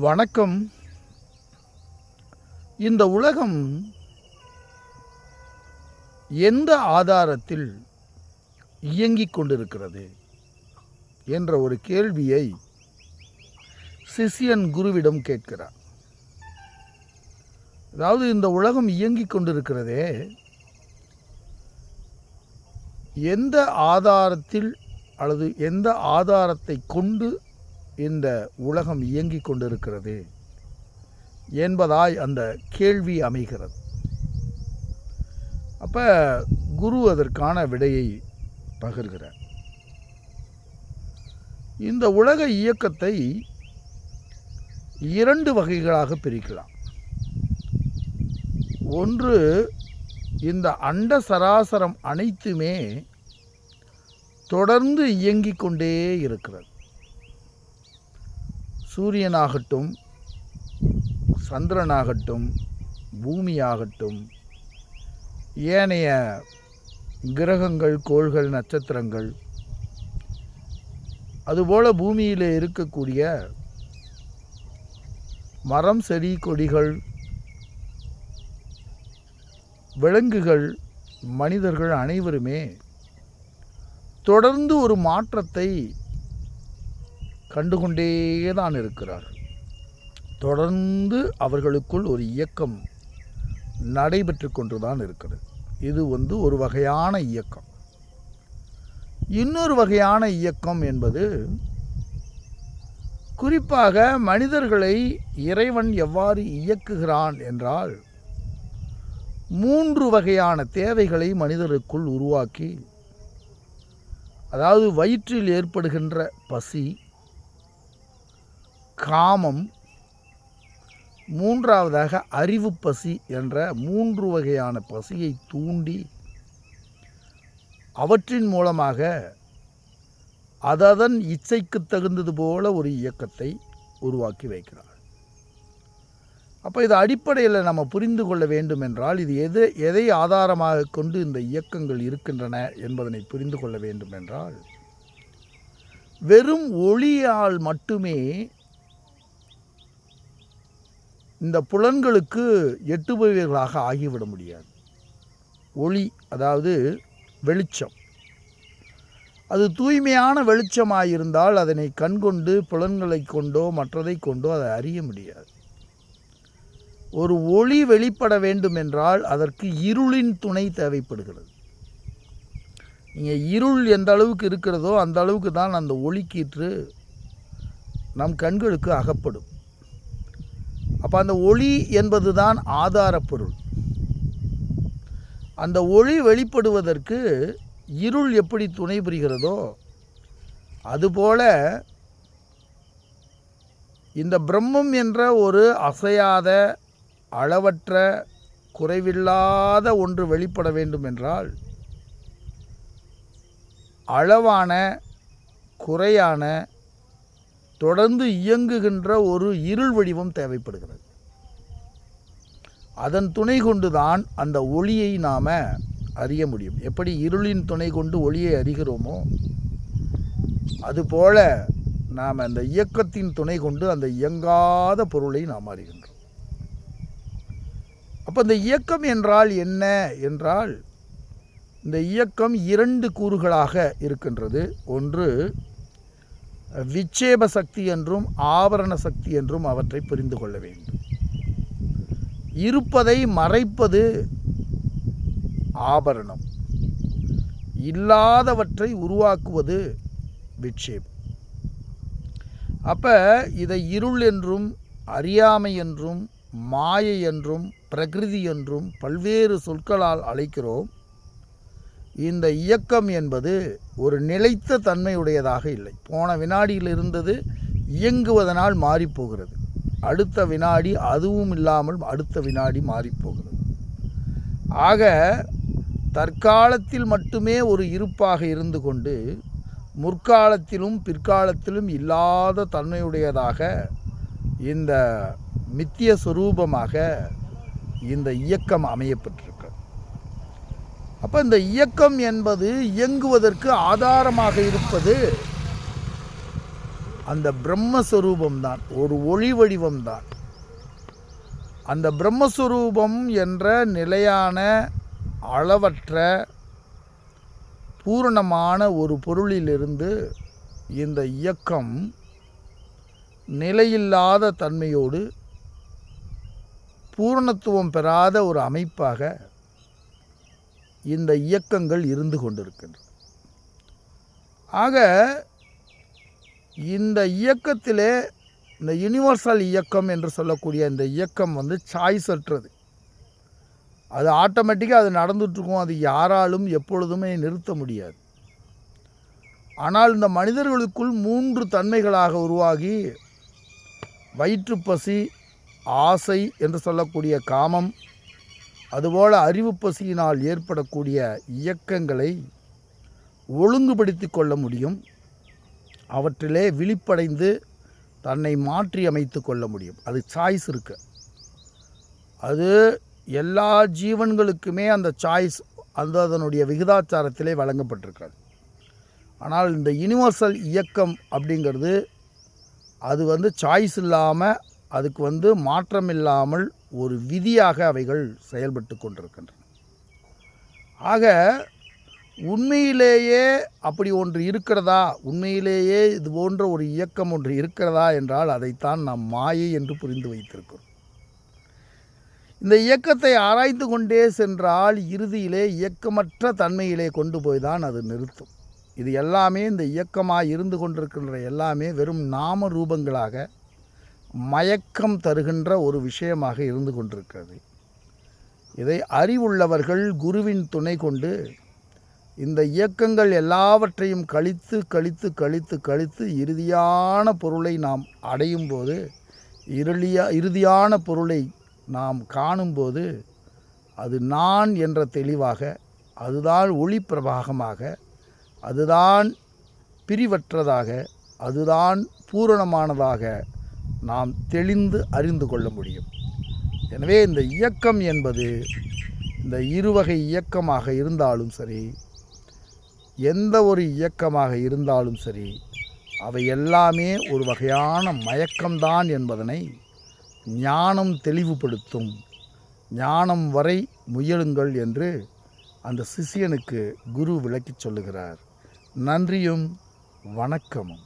வணக்கம். இந்த உலகம் எந்த ஆதாரத்தில் இயங்கிக் கொண்டிருக்கிறது என்ற ஒரு கேள்வியை சிஷ்யன் குருவிடம் கேட்கிறார். அதாவது இந்த உலகம் இயங்கிக் கொண்டிருக்கிறதே எந்த ஆதாரத்தில் அல்லது எந்த ஆதாரத்தை கொண்டு இந்த உலகம் இயங்கிக் கொண்டிருக்கிறது என்பதாய் அந்த கேள்வி அமைகிறது. அப்போ குரு அதற்கான விடையை பகிர்கிறார். இந்த உலக இயக்கத்தை இரண்டு வகைகளாக பிரிக்கலாம். ஒன்று இந்த அண்ட சராசரம் அனைத்துமே தொடர்ந்து இயங்கிக் கொண்டே இருக்கிறது. சூரியனாகட்டும் சந்திரனாகட்டும் பூமியாகட்டும் ஏனைய கிரகங்கள் கோள்கள் நட்சத்திரங்கள் அதுபோல் பூமியில் இருக்கக்கூடிய மரம் செடி கொடிகள் விலங்குகள் மனிதர்கள் அனைவருமே தொடர்ந்து ஒரு மாற்றத்தை கண்டுகொண்டே தான் இருக்கிறார். தொடர்ந்து அவர்களுக்குள் ஒரு இயக்கம் நடைபெற்று கொண்டு தான் இருக்கிறது. இது வந்து ஒரு வகையான இயக்கம். இன்னொரு வகையான இயக்கம் என்பது குறிப்பாக மனிதர்களை இறைவன் எவ்வாறு இயக்குகிறான் என்றால் மூன்று வகையான தேவைகளை மனிதருக்குள் உருவாக்கி அதாவது வயிற்றில் ஏற்படுகின்ற பசி காமம் மூன்றாவதாக அறிவு பசி என்ற மூன்று வகையான பசியை தூண்டி அவற்றின் மூலமாக அததன் இச்சைக்கு தகுந்தது போல ஒரு இயக்கத்தை உருவாக்கி வைக்கிறார். அப்போ இது அடிப்படையில் நம்ம புரிந்து கொள்ள வேண்டும் என்றால் இது எது எதை ஆதாரமாக கொண்டு இந்த இயக்கங்கள் இருக்கின்றன என்பதனை புரிந்து கொள்ள வேண்டும் என்றால் வெறும் ஒளியால் மட்டுமே இந்த புலன்களுக்கு எட்டுபவர்களாக ஆகிவிட முடியாது. ஒளி அதாவது வெளிச்சம். அது தூய்மையான வெளிச்சமாக இருந்தால் அதனை கண்கொண்டு புலன்களை கொண்டோ மற்றதை கொண்டோ அதை அறிய முடியாது. ஒரு ஒளி வெளிப்பட வேண்டும் என்றால் அதற்கு இருளின் துணை தேவைப்படுகிறது. நீங்கள் இருள் எந்த அளவுக்கு இருக்கிறதோ அந்த அளவுக்கு தான் அந்த ஒளி கீற்று நம் கண்களுக்கு அகப்படும். அப்போ அந்த ஒளி என்பது தான் ஆதாரப்பொருள். அந்த ஒளி வெளிப்படுவதற்கு இருள் எப்படி துணை புரிகிறதோ அதுபோல இந்த பிரம்மம் என்ற ஒரு அசையாத அளவற்ற குறைவில்லாத ஒன்று வெளிப்பட வேண்டும் என்றால் அளவான குறையான தொடர்ந்து இயங்குகின்ற ஒரு இருள் வடிவம் தேவைப்படுகிறது. அதன் துணை கொண்டுதான் அந்த ஒளியை நாம் அறிய முடியும். எப்படி இருளின் துணை கொண்டு ஒளியை அறிகிறோமோ அதுபோல நாம் அந்த இயக்கத்தின் துணை கொண்டு அந்த இயங்காத பொருளை நாம் அறிகின்றோம். அப்போ இந்த இயக்கம் என்றால் என்ன என்றால் இந்த இயக்கம் இரண்டு கூறுகளாக இருக்கின்றது. ஒன்று விட்சேப சக்தி என்றும் ஆவரண சக்தி என்றும் அவற்றை புரிந்து கொள்ள வேண்டும். இருப்பதை மறைப்பது ஆபரணம். இல்லாதவற்றை உருவாக்குவது விட்சேபம். அப்போ இதை இருள் என்றும் அறியாமை என்றும் மாயை என்றும் பிரகிருதி என்றும் பல்வேறு சொற்களால் அழைக்கிறோம். இந்த இயக்கம் என்பது ஒரு நிலைத்த தன்மையுடையதாக இல்லை. போன வினாடியில் இருந்தது இயங்குவதனால் மாறிப்போகிறது. அடுத்த வினாடி அதுவும் இல்லாமல் அடுத்த வினாடி மாறிப்போகிறது. ஆக தற்காலத்தில் மட்டுமே ஒரு இருப்பாக இருந்து கொண்டு முற்காலத்திலும் பிற்காலத்திலும் இல்லாத தன்மையுடையதாக இந்த மித்திய சுரூபமாக இந்த இயக்கம் அமையப்பட்டிருக்கிறது. அப்போ இந்த இயக்கம் என்பது இயங்குவதற்கு ஆதாரமாக இருப்பது அந்த பிரம்மஸ்வரூபம்தான் ஒரு ஒளி வடிவம்தான் அந்த பிரம்மஸ்வரூபம் என்ற நிலையான அளவற்ற பூரணமான ஒரு பொருளிலிருந்து இந்த இயக்கம் நிலையில்லாத தன்மையோடு பூரணத்துவம் பெறாத ஒரு அமைப்பாக இந்த இயக்கங்கள் இருந்து கொண்டிருக்கின்றன. ஆக இந்த இயக்கத்திலே இந்த யுனிவர்சல் இயக்கம் என்று சொல்லக்கூடிய இந்த இயக்கம் வந்து சாய்ஸ் அற்றது அது ஆட்டோமேட்டிக்காக அது நடந்துட்டுருக்கும். அது யாராலும் எப்பொழுதுமே நிறுத்த முடியாது. ஆனால் இந்த மனிதர்களுக்குள் மூன்று தன்மைகளாக உருவாகி வயிற்றுப்பசி ஆசை என்று சொல்லக்கூடிய காமம் அதுபோல் அறிவு பசியினால் ஏற்படக்கூடிய இயக்கங்களை ஒழுங்குபடுத்தி கொள்ள முடியும். அவற்றிலே விழிப்படைந்து தன்னை மாற்றி அமைத்து கொள்ள முடியும். அது சாய்ஸ் இருக்கு. அது எல்லா ஜீவன்களுக்குமே அந்த சாய்ஸ் அந்த அதனுடைய விகிதாச்சாரத்திலே வழங்கப்பட்டிருக்காது ஆனால் இந்த யுனிவர்சல் இயக்கம் அப்படிங்கிறது அது வந்து சாய்ஸ் இல்லாமல் அதுக்கு வந்து மாற்றம் இல்லாமல் ஒரு விதியாக அவைகள் செயல்பட்டு கொண்டிருக்கின்றன. ஆக உண்மையிலேயே அப்படி ஒன்று இருக்கிறதா? உண்மையிலேயே இது போன்ற ஒரு இயக்கம் ஒன்று இருக்கிறதா என்றால் அதைத்தான் நாம் மாயை என்று புரிந்து வைத்திருக்கிறோம். இந்த இயக்கத்தை ஆராய்ந்து கொண்டே சென்றால் இறுதியிலே இயக்கமற்ற தன்மையிலே கொண்டு போய் தான் அது நிறுத்தும். இது எல்லாமே இந்த இயக்கமாக இருந்து கொண்டிருக்கின்ற எல்லாமே வெறும் நாம ரூபங்களாக மயக்கம் தருகின்ற ஒரு விஷயமாக இருந்து கொண்டிருக்கிறது. இதை அறிவுள்ளவர்கள் குருவின் துணை கொண்டு இந்த இயக்கங்கள் எல்லாவற்றையும் கழித்து கழித்து கழித்து கழித்து இறுதியான பொருளை நாம் அடையும் போது இருளியா இறுதியான பொருளை நாம் காணும்போது அது நான் என்ற தெளிவாக அதுதான் ஒளி பிரபாகமாக அதுதான் பிரிவற்றதாக அதுதான் பூரணமானதாக நாம் தெளிந்து அறிந்து கொள்ள முடியும். எனவே இந்த இயக்கம் என்பது இந்த இருவகை இயக்கமாக இருந்தாலும் சரி எந்த ஒரு இயக்கமாக இருந்தாலும் சரி அவை எல்லாமே ஒரு வகையான மயக்கம்தான் என்பதனை ஞானம் தெளிவுபடுத்தும். ஞானம் வரை முயலுங்கள் என்று அந்த சிஷியனுக்கு குரு விளக்கிச் சொல்லுகிறார். நன்றியும் வணக்கமும்.